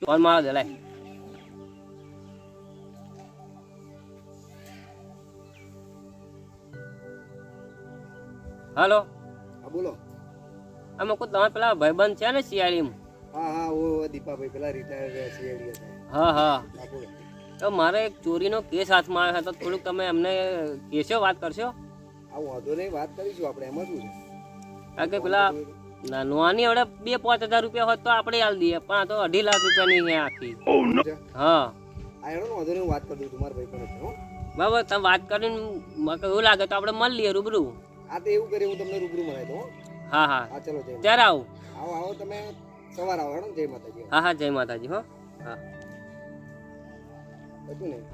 Phone મારો દે લાય. હાલો. હા બોલો. અમે કોઈ તમે પેલા ભાઈબંધ છે ને શિયાળીમાં? હા હા ઓ દીપાભાઈ પેલા રિટાયર સીઆઈડી હતા હા હા. હા બોલો. તો મારે એક ચોરીનો કેસ હાથમાં આવ્યો હતો. થોડુંક તમે અમને કહેશો વાત કરશો? આ વાંધો નહીં વાત કરીશું આપણે. એમાં શું છે? કારણ કે પેલા ના નોની હવે બે પાંચ હજાર રૂપિયા હોત તો આપણે હાલ દઈએ પણ આ તો અઢી લાખ રૂપિયાની છે આખી. હા. આ એનો વાંધો નહીં વાત કરી દઉં તમારા ભાઈ પણ બરાબર તમે વાત કરીને મને એવું લાગે તો આપણે મળી લઈએ રૂબરૂ. આ તો એવું કરી હું તમને રૂબરૂ મળાવી દઉં હા. હા હા. ચલો ત્યારે આવું. આવો આવો તમે સવાર આવો જય માતાજી. હા હા જય માતાજી હો. હા. બધું નહીં.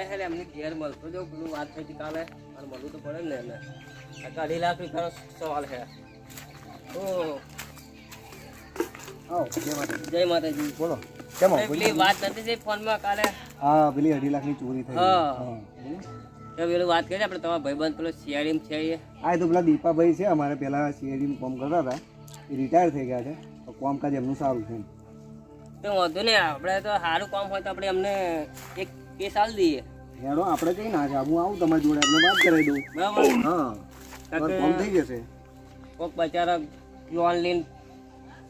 એટલે એમની ઘેર મળતો જો પેલું વાત થઈ કાલે. અને મળવું તો પડે ને એને અઢી લાખ રૂપિયાનો સવાલ છે ઓહો જય માતાજી. બોલો કેમ પેલી વાત નથી થઈ ફોનમાં કાલે? હા પેલી અઢી લાખની ચોરી થઈ. હા. પેલું વાત કરી આપણે તમારા ભાઈબંધ પેલો શિયાળી છે આ તો પેલા દીપાભાઈ છે અમારે પહેલા સીઆઈડીમાં કામ કરતા હતા. એ રિટાયર થઈ ગયા છે. કામકાજ એમનું સારું છે. તો વાંધો નહીં આપણે તો સારું કામ હોય તો આપણે અમને એક કેસ આલી દઈએ. હેડો આપણે કઈ ના જાવું આવું તમારી જોડે એમને વાત કરાવી દઉં. બરાબર. હા. ફોન થઈ જશે. કોઈક બચારા લોન લઈને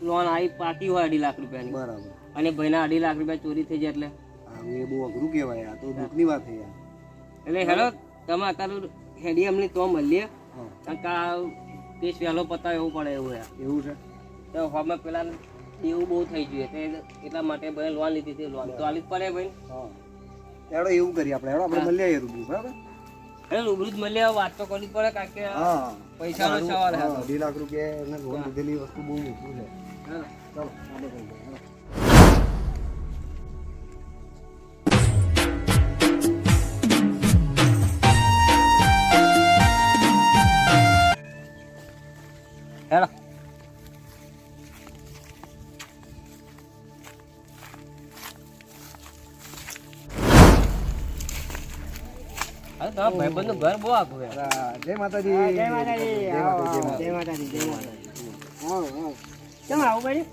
લોન આવી પાકી હોય અઢી લાખ રૂપિયાની. બરાબર. અને ભાઈના અઢી લાખ રૂપિયા ચોરી થઈ જાય એટલે. એ બહુ અઘરું કહેવાય આ તો દુઃખની વાત થઈ યાર. એટલે હેલો તમે અત્યારે હેડી અમને તો મળીએ. કારણ કે આ કેસ વહેલો પતાવે એવું પડે એવું યાર એવું છે? તો હવે પેલા એવું બહુ થઈ ગયું તે એટલા માટે ભાઈ લોન લીધી હતી લોન. તો આલી જ પડે ભાઈ? હા. હેડો એવું કરીએ આપણે. એડો આપણે મળીએ રૂબરૂ બરાબર? એટલે રૂબરૂ જ મળીએ. વાત તો કરવી પડે કારણ કે હા. પૈસાનો સવાલ છે. 2 લાખ રૂપિયા એને લોન લીધેલી વસ્તુ બહુ મોટું છે. હા. ચાલો આપણે તમારા ભાઈબંધનું ઘર બહુ હા, જય માતાજી. જય માતાજી. જય માતાજી જય માતાજી. હા હા કેમ આવું ભાઈ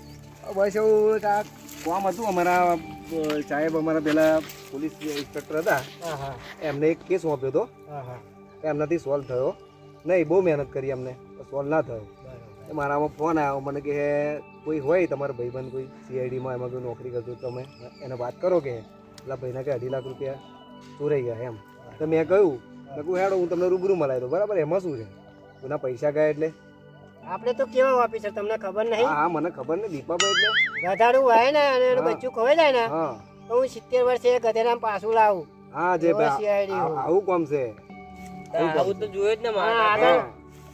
બસ એવું આ કામ હતું અમારા સાહેબ અમારા પેલા પોલીસ ઇન્સ્પેક્ટર હતા. હા હા. એમને એક કેસ સોંપ્યો હતો. હા હા. એમનાથી સોલ્વ થયો. નહીં બહુ મહેનત કરી અમને સોલ્વ ના થયો. મારામાં ફોન આવ્યો મને કે કોઈ હોય તમારા ભાઈબંધ કોઈ સીઆઈડીમાં એમાં કોઈ નોકરી કરતું તમે એને વાત કરો કે પેલા ભાઈના કે અઢી લાખ રૂપિયા ચોરાઈ ગયા એમ. તો મેં કહ્યું કહું હેડો હું તમને રૂબરૂ મલાવી દઉં. બરાબર એમાં શું છે? એના પૈસા ગયા એટલે? આપણે તો કેવા ઓફિસર તમને ખબર નહીં? હા મને ખબર નહીં દીપાભાઈ એટલે. ગધાડું હોય ને અને એનું. બચ્ચું ખોવાઈ જાય ને હા. તો હું સિત્તેર વર્ષે ગધેડામાં પાછું લાવું. હા જે આવું કોમ છે. આવું તો જોયું જ ને મારે. આગળ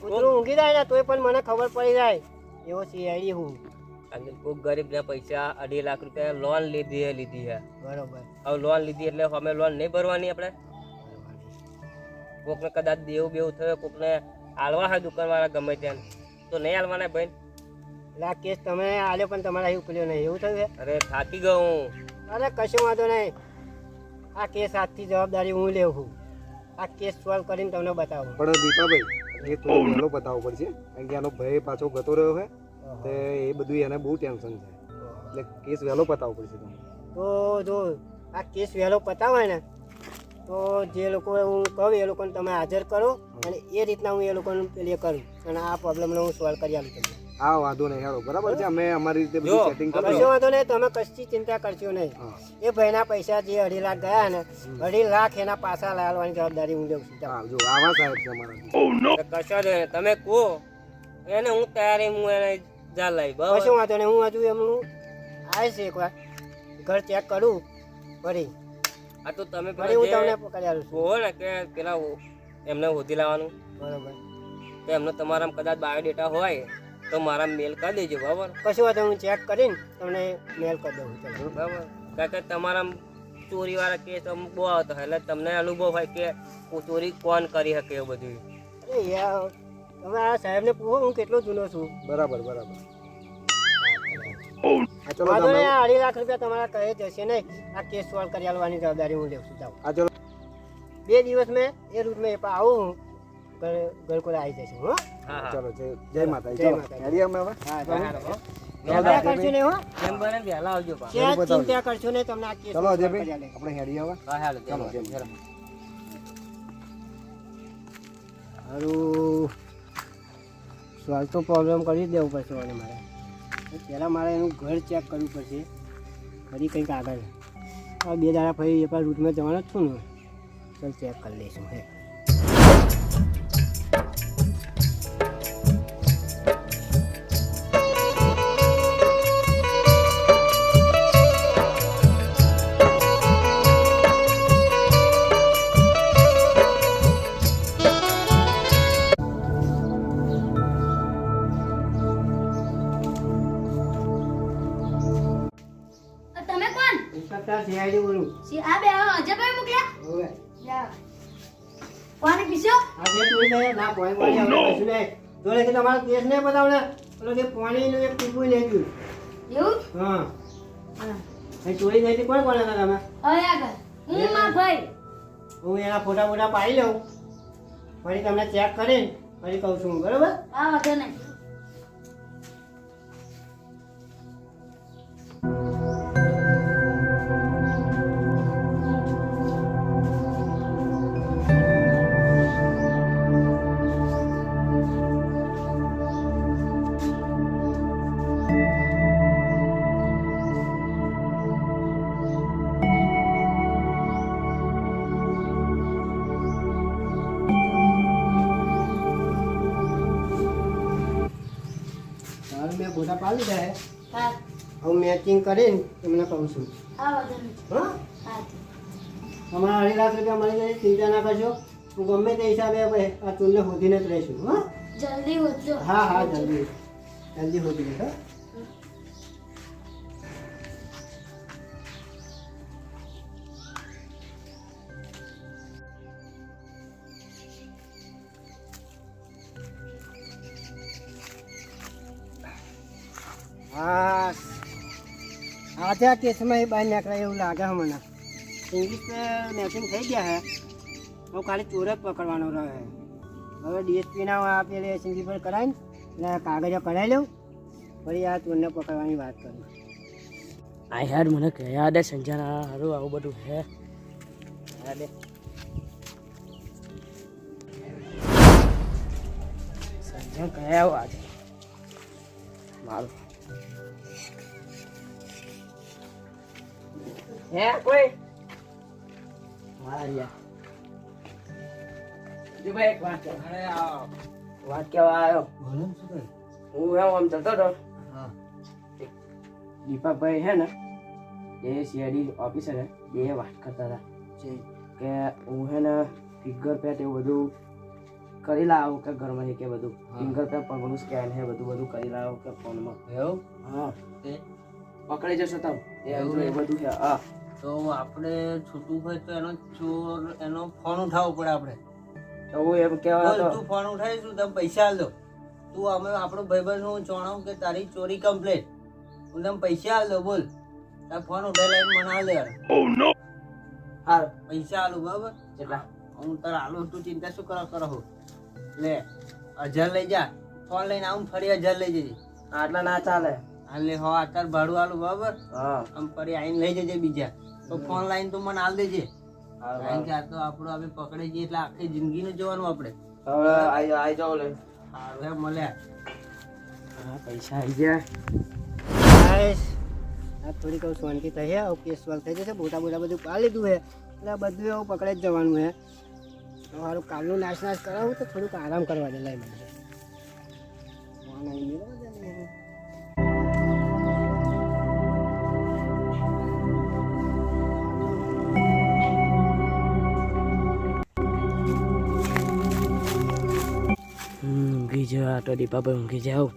કૂતરું ઊંઘી જાય ને તોય પણ મને ખબર પડી જાય. એવો સીઆઈડી હું. અને કોઈક ગરીબના પૈસા અઢી લાખ રૂપિયા લોન લીધી લીધી હે. બરોબર. હવે લોન લીધી એટલે અમે લોન નહીં ભરવાની આપણે? કોકને કદાચ દેવું બેવું થયો કોકને હાલવા હોય દુકાનવાળા ગમે ત્યાં તો નહીં હાલવાના ભાઈ? એટલે આ કેસ તમે આલ્યો પણ તમારા અહીં ઉકલ્યો નહીં. એવું થયું છે અરે થાકી ગયો હું. અરે કશું વાંધો નહીં. આ કેસ આજથી જવાબદારી હું લેવું છું. આ કેસ સોલ્વ કરીને તમને બતાવું. પણ દીપાભાઈ એ થોડો વહેલો બતાવવો પડશે. કારણ કે આનો ભય પાછો ગતો રહ્યો છે તો એ બધું એને બહુ ટેન્શન છે. એટલે કેસ વહેલો પતાવવો પડશે તમને. તો જો આ કેસ વહેલો પતાવાય ને તો જે લોકો હું કહું એ લોકોને તમે હાજર કરો અને એ રીતના હું એ લોકોને પેલી કરું અને આ પ્રોબ્લેમને હું સોલ્વ કરી આપું તમને. હા વાંધો નહીં હેડો બરાબર છે? અમે અમારી રીતે બધું સેટિંગ કરી કશો વાંધો નહીં તમે કશી ચિંતા કરશો નહીં. એ ભાઈના પૈસા જે અઢી લાખ ગયા ને અઢી લાખ એના પાછા લાવવાની જવાબદારી હું લઉં છું. જો આવા સાહેબ છે અમારા કશો જ નહીં. તમે કહો. એને હું તૈયારી હું એને જા લાવી બસ કશો વાંધો નહીં હું હજુ એમનું આવીશ એકવાર. ઘર ચેક કરું ફરી. આ તો તમે ફરી હું તમને જે પકડી આલું છું. કહો ને કે પેલા એમને હોધી લાવવાનું. બરોબર. તો એમનો તમારા કદાચ બાયોડેટા હોય તો મારા મેલ કરી દેજો બરાબર? કશું વાત હું ચેક કરીને તમને મેલ કરી દઉં ચાલો. બરાબર. કારણ કે તમારા ચોરી વાળા કેસ અમુક બહુ આવતા હોય એટલે તમને અનુભવ હોય કે હું ચોરી કોણ કરી શકે એવું બધું. અરે યાર તમે આ સાહેબને પૂછો હું કેટલો જૂનો છું. બરાબર બરાબર. હા ચલો વાંધો તમે આ અઢી લાખ રૂપિયા તમારા કહે જશે નહીં. આ કેસ સોલ્વ કરી આલવાની જવાબદારી હું લેવું છું જાઉં ચલો. બે દિવસ મેં એ રૂટ મેં આવું હું ઘર આવી જશે હો ચલો જય માતા માતાજી. જય માતા. અમે હવે? હા હા, હા. ચિંતા કરશો નહીં હો. જેમ વહેલા આવજો પા ક્યાં બતાવજો. ચિંતા કરશો નહીં તમને આ કેસ ચલો અજયભાઈ આપણે હવે. હારું. તો પ્રોબ્લેમ કરી દેવું પડશે મને મારે. પહેલાં મારે એનું ઘર ચેક કરવું પડશે. ફરી કંઈક આગળ. આ બે દાડા ફરી એ પણ રૂટમાં જવાનો જ છું ને. ચાલ ચેક કરી લઈશું. હે. ઇન્સ્પેક્ટર સીઆઈડી બોલું સી આ બે આવો અજયભાઈ મોકલ્યા? ઓવે જા કોને પીસ્યો આ બે તું નહીં ના પોઈન્ટ વાળી આપણે કશું લે. જોડે કે તમારો કેસ ને બતાવને ઓલો જે પાણીનું એક ટીપું નહીં ગયું. એવું? હા. હા. એ ચોરી થઈ હતી કોણ કોણ હતા તમે? હવે આગળ. હું માં ભાઈ. હું એના ફોટા ફોટા પાડી લઉં. ફરી તમને ચેક કરીને પછી કહું છું હું, બરોબર? આ વાંધો નહીં. હું કરીને તમને કહું છું. અમારા હા? હા તમારા અઢી લાખ રૂપિયા મળી જાય ચિંતા ના કરશો હું ગમે તે હિસાબે હવે આ ચૂલને શોધીને જ રહીશું હા? જલ્દી હા હા જલ્દી. જલ્દી શોધી હા. આજે આ કેસમાં એ બહાર નીકળાય એવું લાગે છે મને ઇંગ્લિશ મેચિંગ થઈ ગયા હે. હું ખાલી ચોર જ પકડવાનો રહે. હવે ડીએસપીના આપેલી સિંગી પર કરાવીને એટલે કાગળો કરાવી લઉં ફરી આ ચોરને પકડવાની વાત કરું. આ યાર મને કયા દે સંજાના હારું આવું બધું હે. દે. સંજય કયા આવું આજે? મારું. હે કોઈ? મારિયા જી ભાઈ એક વાત કેવા આવ્યો હું એમ આમ જતો હતો દીપાભાઈ હે ને એ સીઆઈડી ઓફિસર બે એ વાત કરતા હતા. કે હું હે ને ફિંગર પેટ એવું બધું કરી લાવું કે ઘરમાં કે બધું. ફિંગર પેટ પગનું સ્કેન હે બધું બધું કરી લાવું કે ફોનમાં. એવું? હા? પકડી જશો તમે એ બધું છે. હા. તો આપણે છૂટું હોય તો એનો ચોર એનો ફોન ઉઠાવવો પડે આપણે. તો હું એમ કહેવા તું. ફોન ઉઠાવીશું તમે પૈસા આલ દો. તું અમે આપણો ભાઈબંધ હું જાણું કે તારી ચોરી કમ્પ્લેટ હું તમે પૈસા આલ દો બોલ. તાર ફોન ઉઠાવી લઈને મને આલ દે. હા પૈસા આલું બરાબર? કેટલા હું તારે આલો તું ચિંતા શું કરો કરો હો. લે હજાર લઈ જા. ફોન લઈને આવું ફરી હજાર લઈ જજે. આટલા ના ચાલે. હાલ લે હો અત્યારે ભાડું આલું બરાબર? હા. આમ ફરી આઈને લઈ જજે બીજા. તો ફોન લાઈન તો મને આલ દેજે. કારણ કે આ તો આપણું આપણે પકડી જઈએ એટલે આખી જિંદગી જિંદગીનું જોવાનું આપણે. હવે આઈ આઈ જાવ લે. હવે એમ મળ્યા. હા પૈસા આવી ગયા. ગાઈસ આ થોડી કહું શાંતિ થઈ હે કેસ વાલ થઈ જશે બોટા બોટા બધું પાડી લીધું હે. એટલે બધું એવું પકડે જ જવાનું હે. તો મારું કાલનું નાશ નાશ કરાવું તો થોડુંક આરામ કરવા દે લાઈ મને. ફોન આવી ગયો ઊંઘી જાઓ આ તો દીપાભાઈ ઊંઘી જાઓ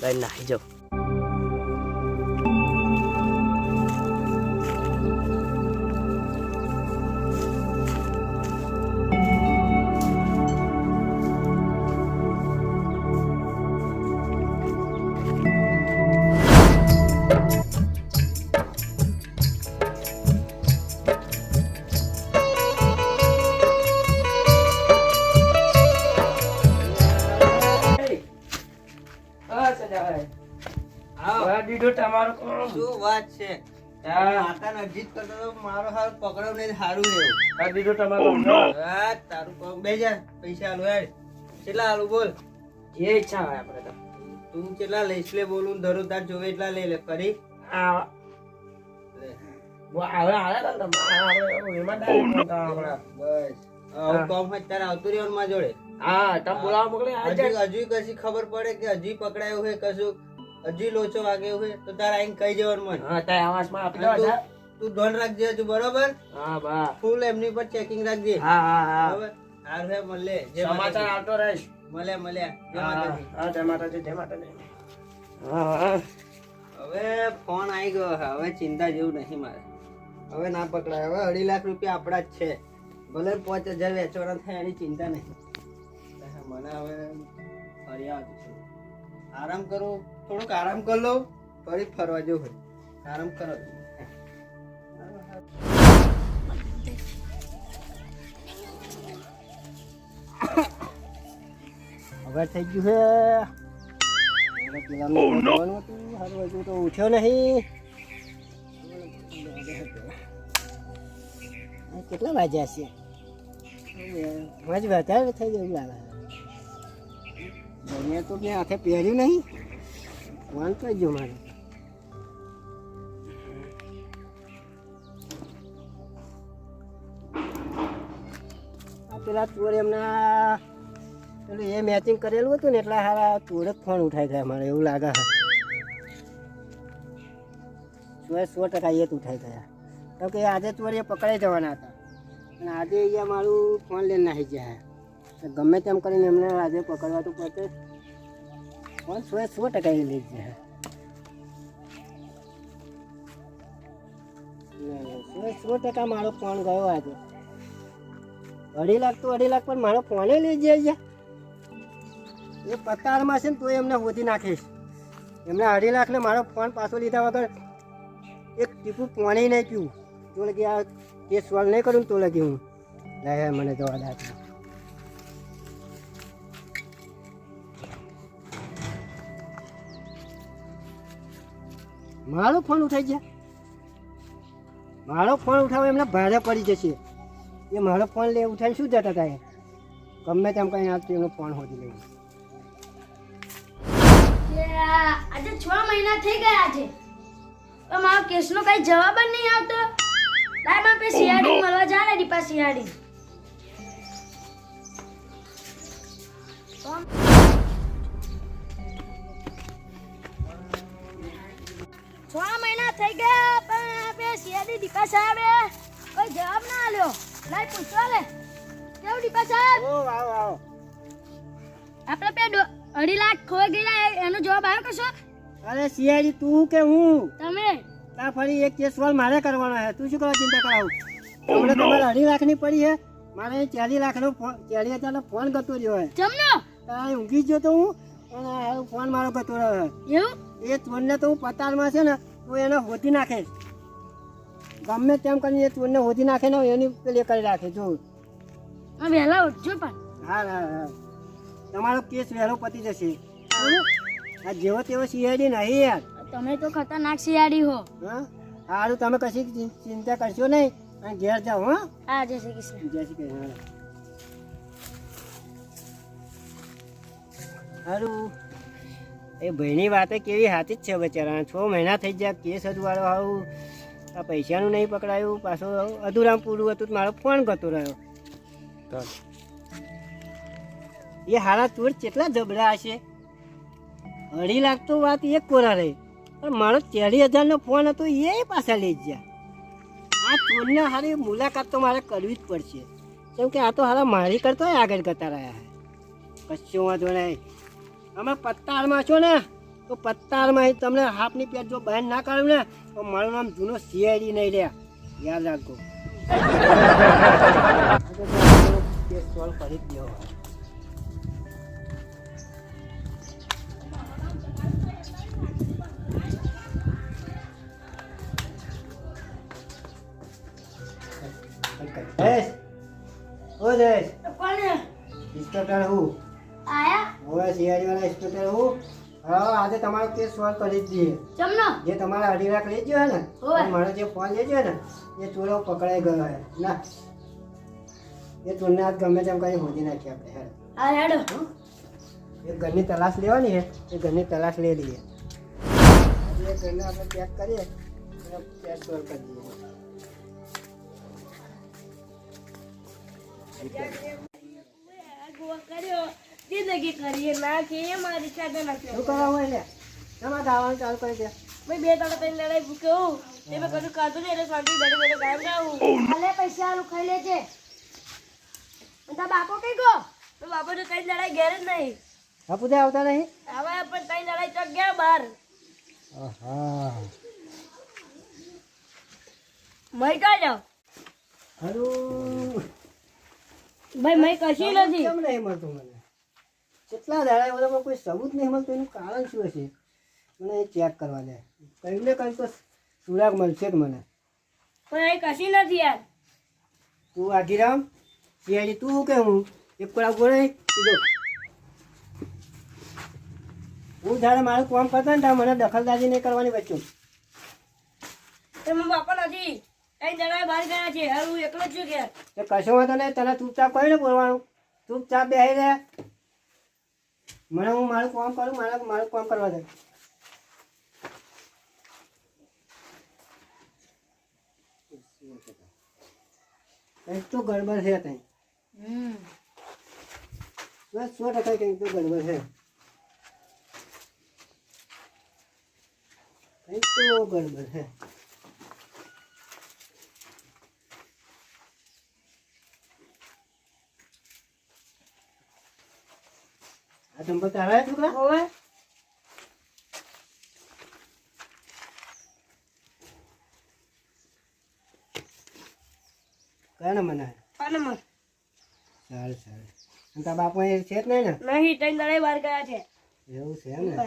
લઈને નાહી જાઓ પકડો ને સારું એવું કરી દીધું તમારું હા તારું પગ બે જા પૈસા આલુ હેડ. કેટલા આલુ બોલ. જે ઈચ્છા હોય આપણે તો. તું કેટલા લઈશ લે બોલું ધરો તાર જોવે એટલા લઈ લે ફરી. આ લે. આવે ઈમાનદારી કરતા આપણે. બસ. આવું કામ હોય આવતું રહેવાનું માં જોડે. હા તમે બોલાવા મોકલે આ હજી. કશી ખબર પડે કે હજી પકડાયું હોય કશું હજી લોચો વાગ્યો હોય તો તારે આઈને કહી જવાનું મને. હા તારે આવાસમાં આપી દેવા તું- ધોન રાખજે હજુ બરોબર? હા બા. ફૂલ એમની પર ચેકિંગ રાખજે. હા હા હા. બરોબર? હારું હે મળે જે સમાચાર આવતો રહીશ. મળે મળ્યા જય માતાજી. હા જય માતાજી જય માતાજી. હા હવે ફોન આવી ગયો હવે ચિંતા જેવું નહીં મારે. હવે ના પકડાય. હવે અઢી લાખ રૂપિયા આપણા જ છે. ભલે પાંચ હજાર વેચવાના થાય એની ચિંતા નહીં. મને હવે ફરી આવતું આરામ કરું. થોડુંક આરામ કરી લઉં ફરી ફરવા જવું આરામ કરો. હવે થઈ ગયું છે. પેલાને હારું હજુ તો ઉઠ્યો નહીં કેટલા વાગ્યા છે? પાંચ વધારે થઈ ગયું લાગે. બનિયા તો મેં હાથે પહેર્યું નહીં. ફોન કરી ગયો મારે. પેલા ચોર એમના પેલું એ મેચિંગ કરેલું હતું ને એટલે સારા ચોર ફોન ઉઠાઈ ગયા મારે, એવું લાગે છે. સો સો ટકા એ જ ઉઠાઈ ગયા. કેમ કે આજે ચોર એ પકડાઈ જવાના હતા. અને આજે અહીંયા મારું ફોન લઈને નાખી ગયા. તો ગમે તેમ કરીને એમને આજે પકડવા તો પડશે ફોન સો સો ટકા એ લઈ ગયા. સો સો ટકા મારો ફોન ગયો આજે. અઢી લાખ તો અઢી લાખ, પણ મારો ફોને લઈ જાય એ પત્તાળમાં છે ને તો એમને હોધી નાખીશ. એમને અઢી લાખને મારો ફોન પાછો લીધા વગર એક ટીપું પાણી નહીં પીવું. તો લગી આ કેસ સોલ્વ નહીં કરું તો લગી હું. લે મને દવા દાખલા મારો ફોન ઉઠાઈ ગયા. મારો ફોન ઉઠાવો એમને ભારે પડી જશે. એ મારો ફોન લે ઉઠાવીને શું જતા હતા એ? ગમે તેમ કંઈ આ એમનો ફોન હોતી લેવું આજે છ મહિના થઈ ગયા છે. પણ મારો કેસનો કઈ જવાબ જ નહીં આવતો. લાયમાં પે સીઆરડી મળવા જા રે દીપા સીઆરડી છ મહિના થઈ ગયા પણ આપણે શિયાળી દીપા સાહેબે કોઈ જવાબ ના આલ્યો લાય પૂછવા લે કેવું દીપા સાહેબ? ઓ આવો આવો આપણે પે અઢી લાખ ખોઈ ગયેલા એનો જવાબ આવ્યો કશો? અરે સિયાજી તું કે હું? તમે? તા ફરી એક કેસ સોલ્વ મારે કરવાનો છે. તું શું કરવા ચિંતા કરાવું? હમણાં તમારે અઢી લાખની પડી છે. મારે ચાલીસ લાખનો ચાલી હજારનો ફોન કરતો રહ્યો છે. જમનો. તા ઊંઘી જો ગયો તો હું? અને ફોન મારો ગતો રહ્યો એવું? છે એ ચોરને તો હું પતાળમાં છે ને તો એને હોધી નાખે. ગમે તેમ કરીને એ ચોરને હોધી નાખે ને એની પેલી કરી રાખે જો. વહેલા ઉઠજો પણ. હા હા હા. તમારો કેસ વહેલો પતી જશે? આ જેવો તેવો શિયાળી નહીં યાર. તમે તો ખતરનાક શિયાળી હો. હા? સારું તમે કશી ચિં- ચિંતા કરશો નહીં. અને ઘેર જાઓ હા. હા જય શ્રી કૃષ્ણ. જય શ્રી કૃષ્ણ સારું એ ભાઈની વાતે કેવી હાથી જ છે બચારા છ મહિના થઈ ગયા કેસ અજવાળો આવું આ પૈસાનું નહીં પકડાયું. પાછો અધુરામ પૂરું હતું તો મારો ફોન કરતો રહ્યો. એ હારા ચોર કેટલા જબરા હશે? અઢી લાખ તો વાત એક કોરા રહી. પણ મારો ચાલીસ હજારનો ફોન હતો, એ પાછા લઈ ગયા. આ ચોરને હારી મુલાકાત તો મારે કરવી જ પડશે. કેમ કે આ તો હારા મારી કરતો આગળ કરતા રહ્યા કશું વાંધો નહીં. અમે પત્તાળમાં છો ને, તો પત્તાળમાં તમને હાફની પેટ જો બહેન ના કાઢું ને, તો મારું નામ જૂનો સીઆઈડી નહીં રહ્યા યાદ રાખજો. સોલ્વ કરી જ દેવો. જયેશ. ઓ જયેશ. ઇન્સ્પેક્ટર હું. આયા? ઇન્સ્પેક્ટર હું. હા આજે તમારો કેસ સોલ્વ કરી જ દઈએ. ચમનો જે તમારે અઢી લાખ લઈ ગયો ને મારો જે ફોન લઈ ગયો ને એ ચોરો પકડાઈ ગયો હે ના. એ ચોરને આજ ગમે તેમ કઈ હોજી નાખી આપણે હેડ. હા હેડો. એ ઘરની તલાશ લેવાની છે એ ઘરની તલાશ લઈ લઈએ. એટલે એ ઘરને આપણે ચેક કરીએ અને સોલ્વ કરી દઈએ. જિંદગી કરીએ ના કે મારી સાથે શું કરવા હોય લે તમારે ગાવાનું ચાલુ કરી દે ભાઈ બે ત્રણ ત્રણ લડાઈ ભૂખ્યો એ મેં કશું ખાધું નહીં એટલે શાંતિ બેઠે બેઠે ગાયબ રહું હાલે પૈસા આલું ખાઈ લેજે તારા બાપો કઈ ગયો તો બાપો તો કઈ લડાઈ ઘેર જ નહીં બાપુદે આવતા નહીં હવે પણ કઈ લડાઈ ચોક ગયા બહાર મય કા જાવ હરું ભાઈ મય કશી નથી. કેમ નહીં મળતું મને? કેટલા દાડા બધામાં કોઈ સબૂત નહીં મળતું એનું કારણ શું હશે? મને એ ચેક કરવા દે. કંઈક ને કંઈક તો સુરાગ મળશે જ મને. પણ અહીં કશી નથી યાર. તું આધીરામ સિયાજી તું કે હું? એક પડા બોલે કીધો. હું જ્યારે મારું કામ કરતા ને ત્યારે મને દખલદારી નહીં કરવાની વચ્ચે. તમે બાપા નથી. કઈ લડાઈ બહાર ગયા છે. હવે હું એકલો જ છું ઘેર. એ કશો વાંધો નહીં તને ચૂપચાપ કરીને બોલવાનું. ચૂપચાપ બેસી રહે. મને હું મારું કામ કરું મારે મારું કામ કરવા દે. કંઈક તો ગડબડ છે કંઈક બસ સો ટકા કંઈક તો ગડબડ છે. કંઈક તો ગડબડ છે? આ ચંપલ તારા છોકરા? હવે? કયા સારું સારું. તારા બાપુ અહીં છે જ નહીં ને? નહીં ત્રણ લડાઈ બહાર ગયા છે. એવું છે એમ ને?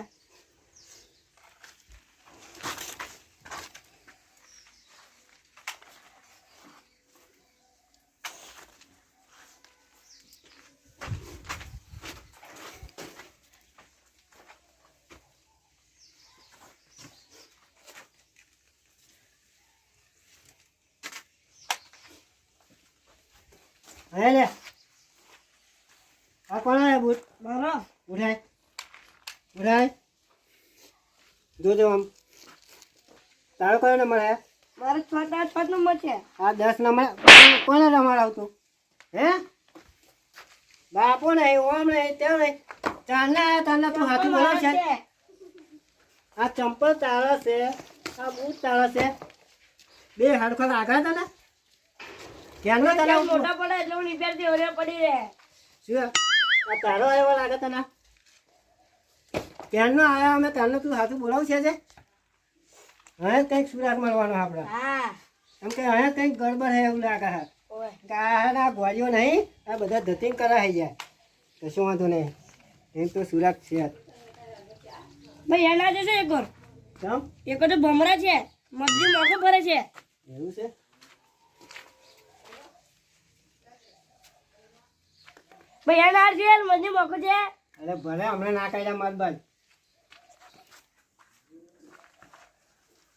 હે લે. આ કોણ આયા બુટ? મારો ઉઠાય. ઉઠાય. જોજો આમ. તારો કયો નંબર હે? મારો છ પાંચ નંબર છે. આ દસ નંબર કોને રમાડાવતું હે? બાપો નહીં ઓમ નહીં તેમ નહીં ચાલના આયા તારના તું હાથું બોલાવ છે. આ ચંપલ તારા છે આ બૂટ તારા છે. બે હડખો આગળ હતા ને? તને મોટા પડે એટલે હું નીચેથી ઓરે પડી રહે. શું? આ તારો આવ્યો લાગે તને? આયા અમે? ત્યારનો તું હાથું બોલાવું છે જે? હવે કંઈક સુરાગ મળવાનો આપણે. હા. એમ કે હવે કંઈક ગડબડ હે એવું લાગે છે આ ગોળીઓ નહીં આ બધા ધતિંગ કરાઈ જાય કશું વાંધો નહીં. એમ તો સુરાગ છે ભાઈ એના જશે એક કેમ? એક તો ભમરા છે. મજૂર મોકો ભરે છે. એવું છે? ભાઈ એના હાર છે મને મોકો છે. અરે ભલે હમણાં ના કાઢ્યા મત બસ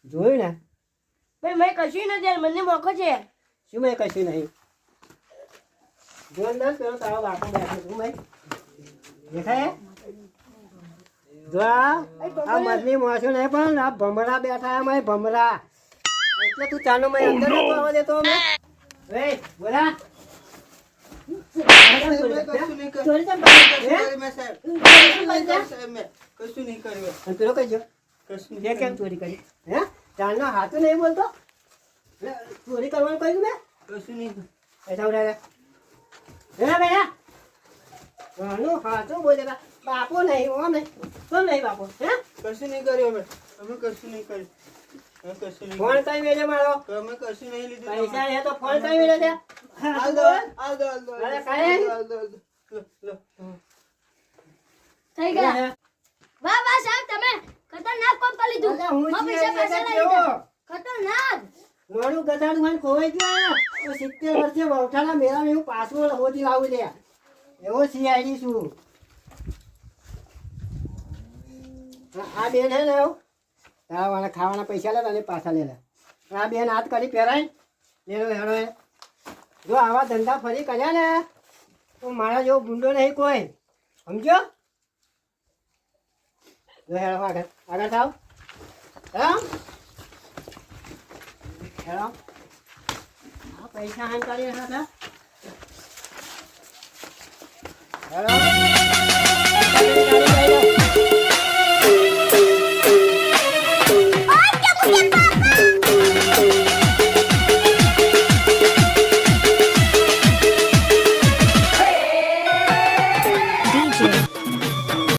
જોયું ને? ભાઈ મેં કશું નથી મજૂર મોકો છે. શું મેં કશું નહીં? જોરદાર પેલો તારો બાપુ બેઠો છું મેં દેખાય? જો આ આ મદની નહીં પણ આ ભમરા બેઠા અમે ભમરા. એટલે તું ચાનો મેં અંદર નતો દેતો અમે. બોલા. હાથું નહીં બોલતો? ચોરી કરવાનું કહ્યું મેં? કશું નહીં. પૈસા ઉડાડે હે ચાલનો હાથું બોલે બાપો નહીં ઓ નહીં. કોમ નહીં બાપો હે? કશું નહીં કર્યું અમે. અમે કશું નહીં કર્યું. ફોન કઈ વેચે મારો? અમે કશું નહીં લીધું પૈસા હે તો ફોન કઈ છે થઈ? ગયા વાહ વાહ સાહેબ તમે ખતરનાક કોમ કરી લીધું હું પૈસા પાછા લઈ લીધા ખતરનાક મોડું ગધાડું મને ખોવાઈ ગયો તો સિત્તેર વર્ષે વવઠાના મેળામાં એવું પાસપોર્ટ હોતી લાવી લે એવો સીઆઈડી છું આ બેન હે ને તારા વાળા ખાવાના પૈસા લેતા અને પાછા લે લે આ બેન હાથ કરી પહેરાય લેલો હેડો જો આવા ધંધા ફરી કર્યા ને તો મારા જેવો ગુંડો નહીં કોઈ સમજો જો હેડો આગળ આગળ થાવ હેડો હેડો આ પૈસા હાન કરી હતા હેડો